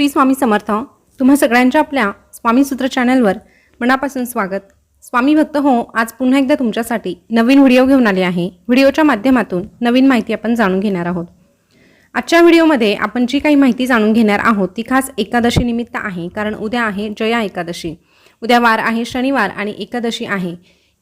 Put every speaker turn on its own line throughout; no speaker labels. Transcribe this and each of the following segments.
श्री स्वामी समर्थ. तुम्हा सगळ्यांच्या आपल्या स्वामी सूत्र चॅनलवर मनापासून स्वागत. स्वामी भक्त हो आज पुन्हा एकदा तुमच्यासाठी नवीन व्हिडिओ घेऊन आले आहे. व्हिडिओच्या माध्यमातून नवीन माहिती आपण जाणून घेणार आहोत. आजच्या व्हिडिओमध्ये आपण जी काही माहिती जाणून घेणार आहोत ती खास एकादशी निमित्त आहे कारण उद्या आहे जया एकादशी. उद्या वार आहे शनिवार आणि एकादशी आहे.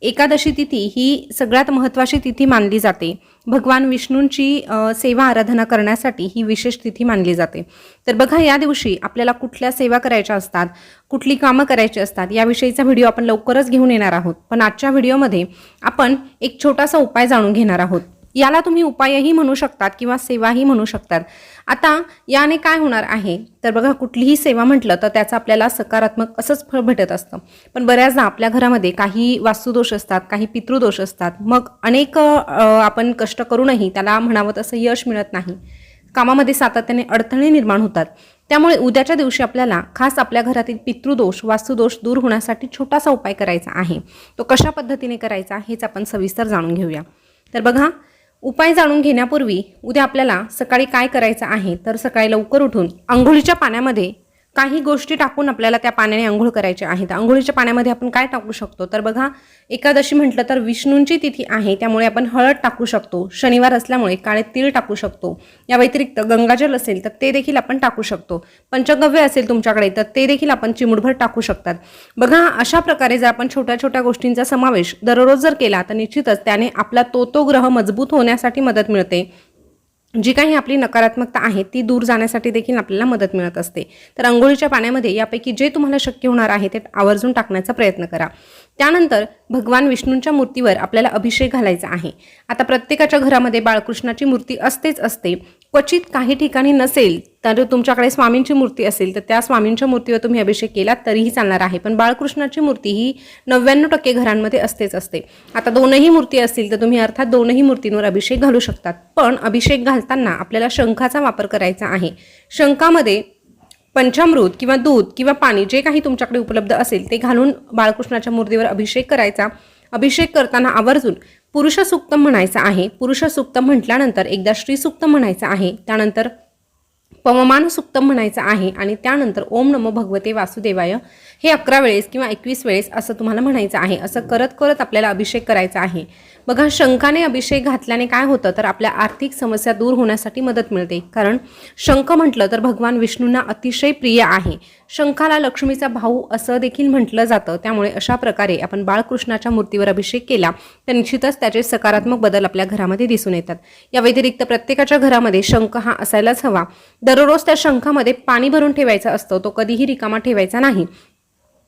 एकादशी तिथी ही सगळ्यात महत्त्वाची तिथी मानली जाते. भगवान विष्णूंची सेवा आराधना करण्यासाठी ही विशेष तिथी मानली जाते. तर बघा या दिवशी आपल्याला कुठल्या सेवा करायच्या असतात कुठली कामं करायची असतात याविषयीचा व्हिडिओ आपण लवकरच घेऊन येणार आहोत. पण आजच्या व्हिडिओमध्ये आपण एक छोटासा उपाय जाणून घेणार आहोत. याला तुम्ही उपायही म्हणू शकतात किंवा सेवाही म्हणू शकतात. आता याने काय होणार आहे? तर बघा कुठलीही सेवा म्हटलं तर त्याचं आपल्याला सकारात्मक असंच फळ भेटत असतं. पण बऱ्याचदा आपल्या घरामध्ये काही वास्तुदोष असतात काही पितृदोष असतात. मग अनेक आपण कष्ट करूनही त्याला म्हणावं तसं यश मिळत नाही. कामामध्ये सातत्याने अडथळे निर्माण होतात. त्यामुळे उद्याच्या दिवशी आपल्याला खास आपल्या घरातील पितृदोष वास्तुदोष दूर होण्यासाठी छोटासा उपाय करायचा आहे. तो कशा पद्धतीने करायचा हेच आपण सविस्तर जाणून घेऊया. तर बघा उपाय जाणून घेण्यापूर्वी उद्या आपल्याला सकाळी काय करायचं आहे तर सकाळी लवकर उठून आंघोळीच्या पाण्यामध्ये काही गोष्टी टाकून आपल्याला त्या पाण्याने आंघोळ करायच्या आहेत. आंघोळीच्या पाण्यामध्ये आपण काय टाकू शकतो? तर बघा एकादशी म्हटलं तर विष्णूंची तिथी आहे त्यामुळे आपण हळद टाकू शकतो. शनिवार असल्यामुळे काळे तीळ टाकू शकतो. या व्यतिरिक्त गंगाजल असेल तर ते देखील आपण टाकू शकतो. पंचगव्य असेल तुमच्याकडे तर ते देखील आपण चिमुडभर टाकू शकतात. बघा अशा प्रकारे जर आपण छोट्या छोट्या गोष्टींचा समावेश दररोज जर केला तर निश्चितच त्याने आपला तो तो ग्रह मजबूत होण्यासाठी मदत मिळते. जी काही आपली नकारात्मकता आहे ती दूर जाण्यासाठी देखील आपल्याला मदत मिळत असते. तर अंघोळीच्या पाण्यामध्ये यापैकी जे तुम्हाला शक्य होणार आहे ते आवर्जून टाकण्याचा प्रयत्न करा. त्यानंतर भगवान विष्णूंच्या मूर्तीवर आपल्याला अभिषेक घालायचा आहे. आता प्रत्येकाच्या घरामध्ये बाळकृष्णाची मूर्ती असतेच असते. क्वचित काही ठिकाणी नसेल तर तुमच्याकडे स्वामींची मूर्ती असेल तर त्या स्वामींच्या मूर्तीवर तुम्ही अभिषेक केला तरीही चालणार आहे. पण बाळकृष्णाची मूर्ती ही नव्याण्णव टक्के घरांमध्ये असतेच असते. आता दोनही मूर्ती असतील तर तुम्ही अर्थात दोनही मूर्तींवर अभिषेक घालू शकतात. पण अभिषेक घालताना आपल्याला शंखाचा वापर करायचा आहे. शंखामध्ये पंचामृत किंवा दूध किंवा पाणी जे काही तुमच्याकडे उपलब्ध असेल ते घालून बाळकृष्णाच्या मूर्तीवर अभिषेक करायचा. अभिषेक करताना आवर्जून पुरुष सुक्तम म्हणायचं आहे. पुरुष सुक्तम म्हटल्यानंतर एकदा श्री सुक्तम म्हणायचं आहे. त्यानंतर पवमान सुक्तम म्हणायचं आहे आणि त्यानंतर ओम नमो भगवते वासुदेवाय. हे अकरा वेळेस किंवा एकवीस वेळेस असं तुम्हाला म्हणायचं आहे. असं करत करत आपल्याला अभिषेक करायचा आहे. बघा शंखाने अभिषेक घातल्याने काय होतं? तर आपल्या आर्थिक समस्या दूर होण्यासाठी मदत मिळते. कारण शंख म्हटलं तर भगवान विष्णूंना अतिशय प्रिय आहे. शंखाला लक्ष्मीचा भाऊ असं देखील म्हटलं जातं. त्यामुळे अशा प्रकारे आपण बाळकृष्णाच्या मूर्तीवर अभिषेक केला तर निश्चितच त्याचे सकारात्मक बदल आपल्या घरामध्ये दिसून येतात. या व्यतिरिक्त प्रत्येकाच्या घरामध्ये शंख हा असायलाच हवा. दररोज त्या शंखामध्ये पाणी भरून ठेवायचा असतो तो कधीही रिकामा ठेवायचा नाही.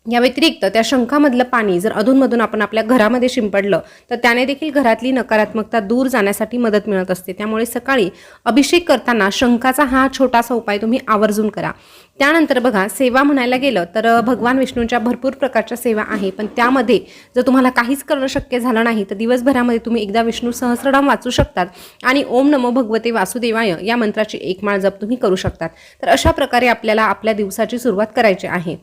या व्यतिरिक्त त्या शंखामधलं पाणी जर अधूनमधून आपण आपल्या घरामध्ये शिंपडलं तर त्याने देखील घरातली नकारात्मकता दूर जाण्यासाठी मदत मिळत असते. त्यामुळे सकाळी अभिषेक करताना शंखाचा हा छोटासा उपाय तुम्ही आवर्जून करा. त्यानंतर बघा सेवा म्हणायला गेलं तर भगवान विष्णूंच्या भरपूर प्रकारच्या सेवा आहे. पण त्यामध्ये जर तुम्हाला काहीच करणं शक्य झालं नाही तर दिवसभरामध्ये तुम्ही एकदा विष्णू सहस्रनाम वाचू शकतात. आणि ओम नमो भगवते वासुदेवाय या मंत्राची एक माळ जप तुम्ही करू शकतात. तर अशा प्रकारे आपल्याला आपल्या दिवसाची सुरुवात करायची आहे.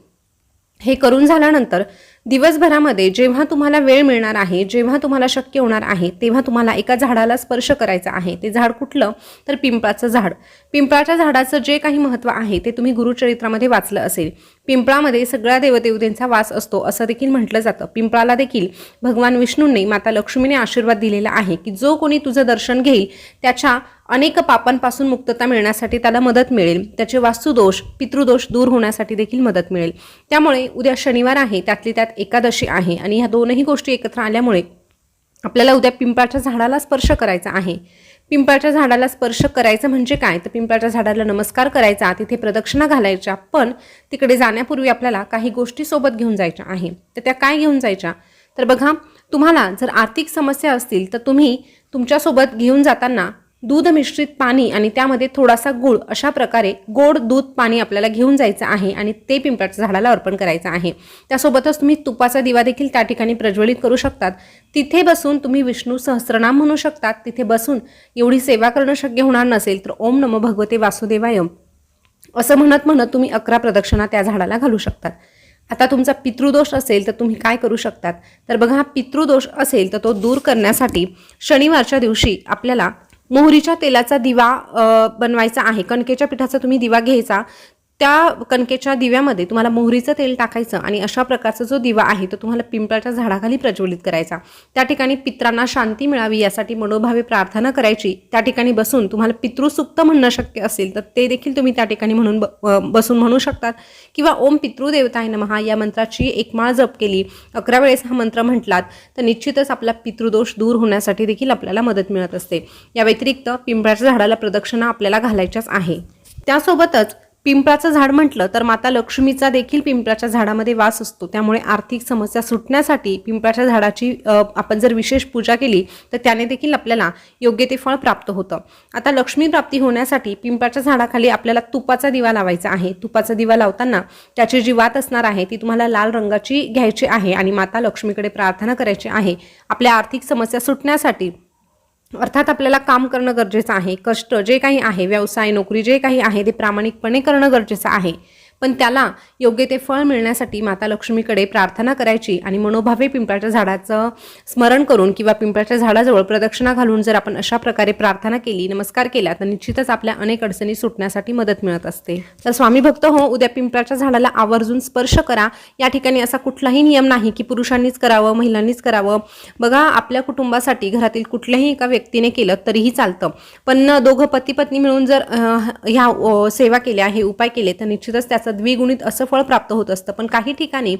हे करून झाल्यानंतर दिवसभरामध्ये जेव्हा तुम्हाला वेळ मिळणार आहे जेव्हा तुम्हाला शक्य होणार आहे तेव्हा तुम्हाला एका झाडाला स्पर्श करायचा आहे. ते झाड कुठलं? तर पिंपळाचं झाड. पिंपळाच्या झाडाचं जे काही महत्त्व आहे ते तुम्ही गुरुचरित्रामध्ये वाचलं असेल. पिंपळामध्ये सगळ्या देवदेवतेंचा वास असतो असं देखील म्हटलं जातं. पिंपळाला देखील भगवान विष्णूंनी माता लक्ष्मीने आशीर्वाद दिलेला आहे की जो कोणी तुझं दर्शन घेईल त्याच्या अनेक पापांपासून मुक्तता मिळण्यासाठी त्याला मदत मिळेल. त्याचे वास्तुदोष पितृदोष दूर होण्यासाठी देखील मदत मिळेल. त्यामुळे उद्या शनिवार आहे त्यातली त्यात एकादशी आहे आणि ह्या दोनही गोष्टी एकत्र आल्यामुळे आपल्याला उद्या पिंपळाच्या झाडाला स्पर्श करायचा आहे. पिंपळाच्या झाडाला स्पर्श करायचं म्हणजे काय? तर पिंपळाच्या झाडाला नमस्कार करायचा तिथे प्रदक्षिणा घालायच्या पण तिकडे जाण्यापूर्वी आपल्याला काही गोष्टी सोबत घेऊन जायच्या आहे. तर त्या काय घेऊन जायच्या? तर बघा तुम्हाला जर आर्थिक समस्या असतील तर तुम्ही तुमच्यासोबत घेऊन जाताना दूध मिश्रित पाणी आणि त्यामध्ये थोडासा गुळ अशा प्रकारे गोड दूध पाणी आपल्याला घेऊन जायचं आहे आणि ते पिंपळाच्या झाडाला अर्पण करायचं आहे. त्यासोबतच तुम्ही तुपाचा दिवा देखील त्या ठिकाणी प्रज्वलित करू शकतात. तिथे बसून तुम्ही विष्णू सहस्रनाम म्हणू शकतात. तिथे बसून एवढी सेवा करणं शक्य होणार नसेल तर ओम नमो भगवते वासुदेवाय. असं म्हणत म्हणत तुम्ही अकरा प्रदक्षिणा त्या झाडाला घालू शकतात. आता तुमचा पितृदोष असेल तर तुम्ही काय करू शकतात? तर बघा हा पितृदोष असेल तर तो दूर करण्यासाठी शनिवारच्या दिवशी आपल्याला मोहरीच्या तेलाचा दिवा बनवायचा आहे. कणकेच्या पिठाचा तुम्ही दिवा घ्यायचा. त्या कणकेच्या दिव्यामध्ये तुम्हाला मोहरीचं तेल टाकायचं आणि अशा प्रकारचा जो दिवा आहे तो तुम्हाला पिंपळाच्या झाडाखाली प्रज्वलित करायचा. त्या ठिकाणी पित्रांना शांती मिळावी यासाठी मनोभावे प्रार्थना करायची. त्या ठिकाणी बसून तुम्हाला पितृसुक्त म्हणणं शक्य असेल तर ते देखील तुम्ही त्या ठिकाणी म्हणून ब- बसून म्हणू शकतात. किंवा ओम पितृदेवताय नमहा या मंत्राची एक माळ जप केली. अकरा वेळेस हा मंत्र म्हटलात तर निश्चितच आपला पितृदोष दूर होण्यासाठी देखील आपल्याला मदत मिळत असते. या व्यतिरिक्त पिंपळाच्या झाडाला प्रदक्षिणा आपल्याला घालायच्याच आहे. त्यासोबतच पिंपळाचं झाड म्हटलं तर माता लक्ष्मीचा देखील पिंपळाच्या झाडामध्ये वास असतो. त्यामुळे आर्थिक समस्या सुटण्यासाठी पिंपळाच्या झाडाची आपण जर विशेष पूजा केली तर त्याने देखील आपल्याला योग्य ते फळ प्राप्त होतं. आता लक्ष्मी प्राप्ती होण्यासाठी पिंपळाच्या झाडाखाली आपल्याला तुपाचा दिवा लावायचा आहे. तुपाचा दिवा लावताना त्याची जी वात असणार आहे ती तुम्हाला लाल रंगाची घ्यायची आहे आणि माता लक्ष्मीकडे प्रार्थना करायची आहे. आपल्या आर्थिक समस्या सुटण्यासाठी अर्थात आपल्याला काम करणं गरजेचं आहे कष्ट जे काही आहे व्यवसाय नोकरी जे काही आहे ते प्रामाणिकपणे करणं गरजेचं आहे. पण त्याला योग्य ते फळ मिळण्यासाठी माता लक्ष्मीकडे प्रार्थना करायची आणि मनोभावे पिंपळाच्या झाडाचं स्मरण करून किंवा पिंपळाच्या झाडाजवळ प्रदक्षिणा घालून जर आपण अशा प्रकारे प्रार्थना केली नमस्कार केला तर निश्चितच आपल्या अनेक अडचणी सुटण्यासाठी मदत मिळत असते. तर स्वामी भक्त हो उद्या पिंपळाच्या झाडाला आवर्जून स्पर्श करा. या ठिकाणी असा कुठलाही नियम नाही की पुरुषांनीच करावं महिलांनीच करावं. बघा आपल्या कुटुंबासाठी घरातील कुठल्याही एका व्यक्तीने केलं तरीही चालतं. पण दोघं पती पत्नी मिळून जर ह्या सेवा केल्या हे उपाय केले तर निश्चितच त्याचा द्विगुणित असं फळ प्राप्त होत असतं. पण काही ठिकाणी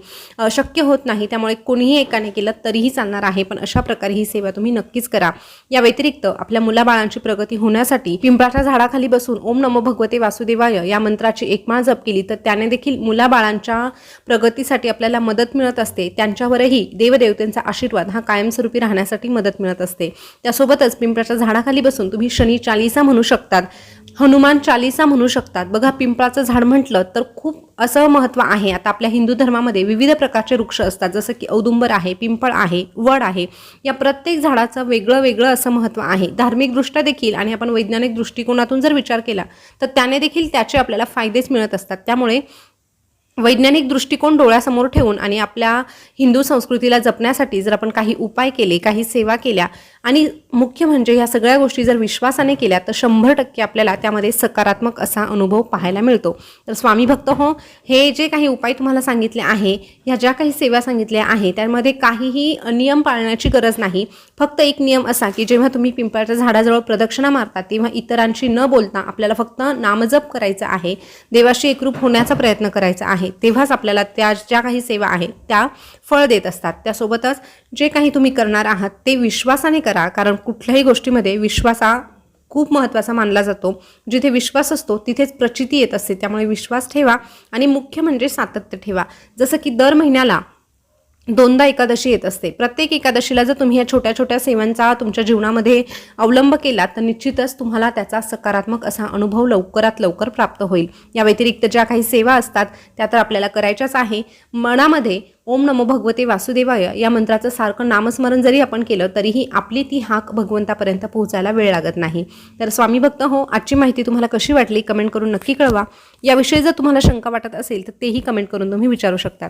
शक्य होत नाही. त्यामुळे कोणीही एकाने केलं तरीही चालणार आहे. पण अशा प्रकारे ही सेवा तुम्ही नक्कीच करा. या व्यतिरिक्त आपल्या मुलाबाळांची प्रगती होण्यासाठी पिंपळाच्या झाडाखाली बसून ओम नमो भगवते वासुदेवाय या मंत्राची एकमाळ जप केली तर त्याने देखील मुलाबाळांच्या प्रगतीसाठी आपल्याला मदत मिळत असते. त्यांच्यावरही देवदेवतेंचा आशीर्वाद हा कायमस्वरूपी राहण्यासाठी मदत मिळत असते. त्यासोबतच पिंपळाच्या झाडाखाली बसून तुम्ही शनी चालिसा म्हणू शकतात. हनुमान चालिसा म्हणू शकतात. बघा पिंपळाचं झाड म्हटलं तर खूप असं महत्त्व आहे. आता आपल्या हिंदू धर्मामध्ये विविध प्रकारचे वृक्ष असतात जसं की औदुंबर आहे पिंपळ आहे वड आहे. या प्रत्येक झाडाचं वेगळं वेगळं असं महत्त्व आहे. धार्मिकदृष्ट्या देखील आणि आपण वैज्ञानिक दृष्टिकोनातून जर विचार केला तर त्याने देखील त्याचे आपल्याला फायदेच मिळत असतात. त्यामुळे वैज्ञानिक दृष्टिकोन डोळ्यासमोर ठेवून आणि आपल्या हिंदू संस्कृतीला जपण्यासाठी जर आपण काही उपाय केले काही सेवा केल्या आणि मुख्य म्हणजे ह्या सगळ्या गोष्टी जर विश्वासाने केल्या तर शंभर टक्के आपल्याला त्यामध्ये सकारात्मक असा अनुभव पाहायला मिळतो. तर स्वामी भक्त हो हे जे काही उपाय तुम्हाला सांगितले आहे ह्या ज्या काही सेवा सांगितल्या आहे त्यामध्ये काहीही नियम पाळण्याची गरज नाही. फक्त एक नियम असा की जेव्हा तुम्ही पिंपळाच्या झाडाजवळ प्रदक्षिणा मारता तेव्हा इतरांशी न बोलता आपल्याला फक्त नामजप करायचं आहे. देवाशी एकरूप होण्याचा प्रयत्न करायचा आहे. आहे तेव्हाच आपल्याला त्या ज्या काही सेवा आहेत त्या फळ देत असतात. त्यासोबतच जे काही तुम्ही करणार आहात ते विश्वासाने करा कारण कुठल्याही गोष्टीमध्ये विश्वास हा खूप महत्त्वाचा मानला जातो. जिथे विश्वास असतो तिथेच प्रचिती येत असते. त्यामुळे विश्वास ठेवा आणि मुख्य म्हणजे सातत्य ठेवा. जसं की दर महिन्याला दोनदा एकादशी येत असते. प्रत्येक एकादशीला जर तुम्ही या छोट्या छोट्या सेवांचा तुमच्या जीवनामध्ये अवलंब केला तर निश्चितच तुम्हाला त्याचा सकारात्मक असा अनुभव लवकरात लवकर प्राप्त होईल. या व्यतिरिक्त ज्या काही सेवा असतात त्या तर आपल्याला करायच्याच आहे. मनामध्ये ओम नमो भगवते वासुदेवाय या मंत्राचं सारखं नामस्मरण जरी आपण केलं तरीही आपली ती हाक भगवंतापर्यंत पोहोचायला वेळ लागत नाही. तर स्वामी भक्त हो आजची माहिती तुम्हाला कशी वाटली कमेंट करून नक्की कळवा. याविषयी जर तुम्हाला शंका वाटत असेल तर तेही कमेंट करून तुम्ही विचारू शकतात.